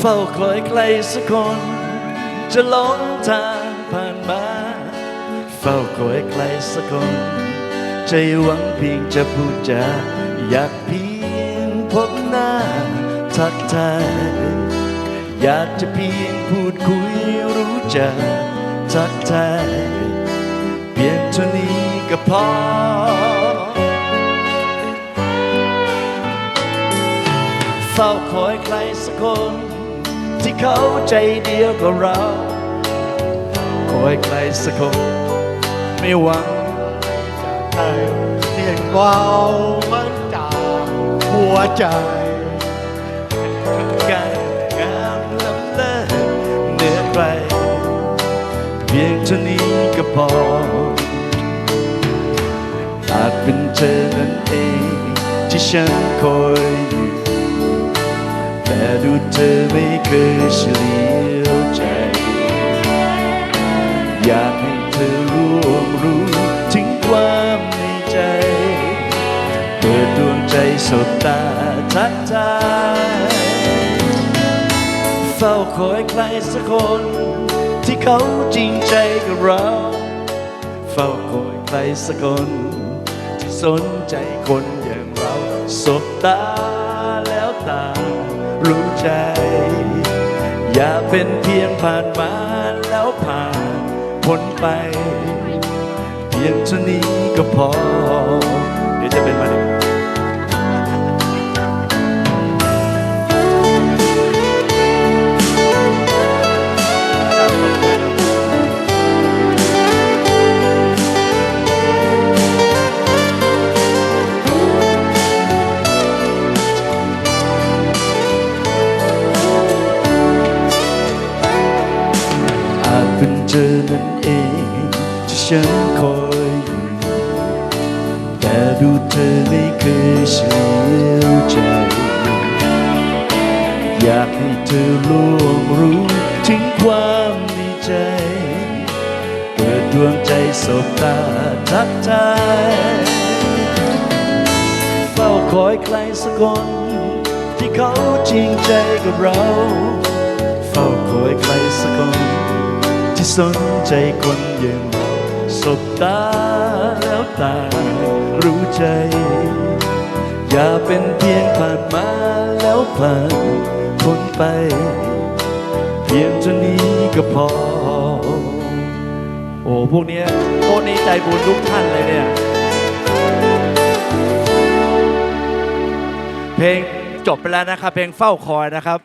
เฝ้าคอยใครสักคน จะหลงทางผ่านมา เฝ้าคอยใครสักคน ใจหวังเพียงจะพูดจาอยากเพียงพบหน้าทักทายอยากจะเพียงพูดคุยรู้จักทักทายเพียงเท่านี้ก็พอเฝ้าคอยใครสักคน ที่เขาใจเดียวกับเราคอยใครสักคนไม่หวังใจเสียงวาวมันจากหัวใจการงามล้ำเลิศเหนือใครเพียงเท่านี้ก็พออาจเป็นเธอนั่นเองที่ฉันคอยอยู่ ดูเธอไม่เคยเฉลียวใจ อยากให้เธอร่วมรู้ถึงความในใจ เปิดดวงใจสบตาทักทายเฝ้าคอยใครสักคน ที่เขาจริงใจกับเรา เฝ้าคอยใครสักคน ที่สนใจคนอย่างเราสบตาแล้วตา ใจ อย่าเป็นเพียงผ่านมาแล้วผ่านพ้นไป เพียงเท่านี้ก็พอ เดี๋ยวจะเป็นมาเลย อาจเป็นเธอนั่นเองที่ฉันคอยอยู่แต่ดูเธอไม่เคยเฉลียวใจ อยากให้เธอร่วมรู้ถึงความในใจ เปิดดวงใจสบตาทักทายเฝ้าคอยใครสักคน ที่เขาจริงใจกับเรา เฝ้าคอยใครส สนใจคนอย่างเราสบตาแล้วตารู้ใจ อย่าเป็นเพียงผ่านมาแล้วผ่านพ้นไป เพียงเท่านี้ก็พอ โอ้พวกเนี้ยโต๊ะนี้ใจบุญทุกท่านเลยเนี่ย เพลงจบไปแล้วนะครับ เพลงเฝ้าคอยนะครับ